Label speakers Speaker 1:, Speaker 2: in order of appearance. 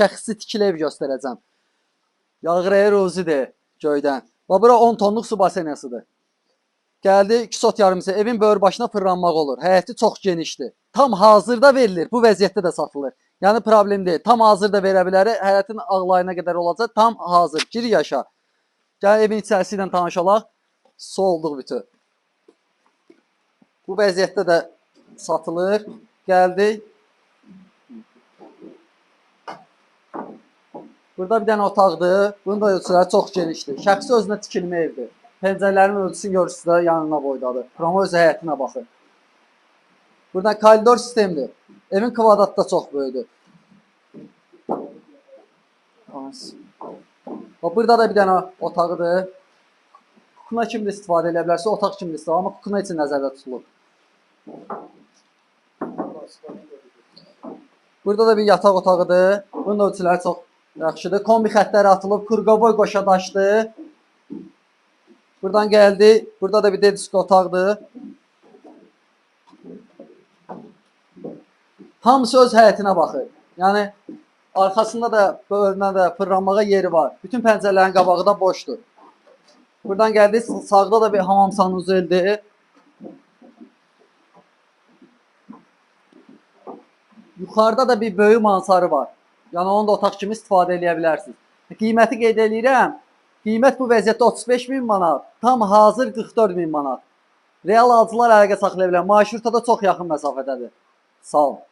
Speaker 1: şəxsi tikili ev göstərəcəm. Yağrıya rozidir göydən. Və bura 10 tonluq su basenəsidir. Gəldi 2 sot yarımsı evin böyür başına fırlanmaq olur. Həyəti çox genişdir. Tam hazırda verilir. Bu vəziyyətdə də satılır. Yəni problem deyil. Tam hazırda verə bilərik. Həyətin ağlayına qədər olacaq. Tam hazır. Gir yaşa. Gəl evin içərisi ilə tanışalaq. Solduq bütün. Bu vəziyyətdə də satılır. Gəldik. Burada bir dənə otaqdır. Bunun da ölçüləri çox genişdir. Şəxsi özünə tikilmə evdir. Pəncərələrin ölçüsünü görürsüz də yanına boydadır. Promo öz həyətinə baxır. Buradan koridor sistemidir. Evin kvadratı da çox böyükdür. Və burada da bir dənə otağıdır. Kukuna kim də istifadə edə bilərsə, otaq kim də istifadə, amma kukuna üçün nəzərdə tutulur. Burada da bir yataq otağıdır. Bunun ölçüləri çox yaxşıdır. Kombi xəttləri atılıb, kurqoboy qoşa daşdır. Buradan gəldi. Burada da bir dedisko otaqdır. Hamısı öz həyətinə baxır. Yəni arxasında da böyrünə də fırlanmağa yeri var. Bütün pəncərələrin qabağı da boşdur. Buradan gəldi. Sağda da bir hamam sanuzeldir. Yuxarıda da bir böyük mansarı var. Yəni onu da otaq kimi istifadə edə bilərsiniz. Qiyməti qeyd eləyirəm. Qiymət bu vəziyyətdə 35 min manat, tam hazır 44 min manat. Real alıcılar əlaqə saxlaya bilər. Marşruta da çox yaxın məsafədədir. Sağ olun.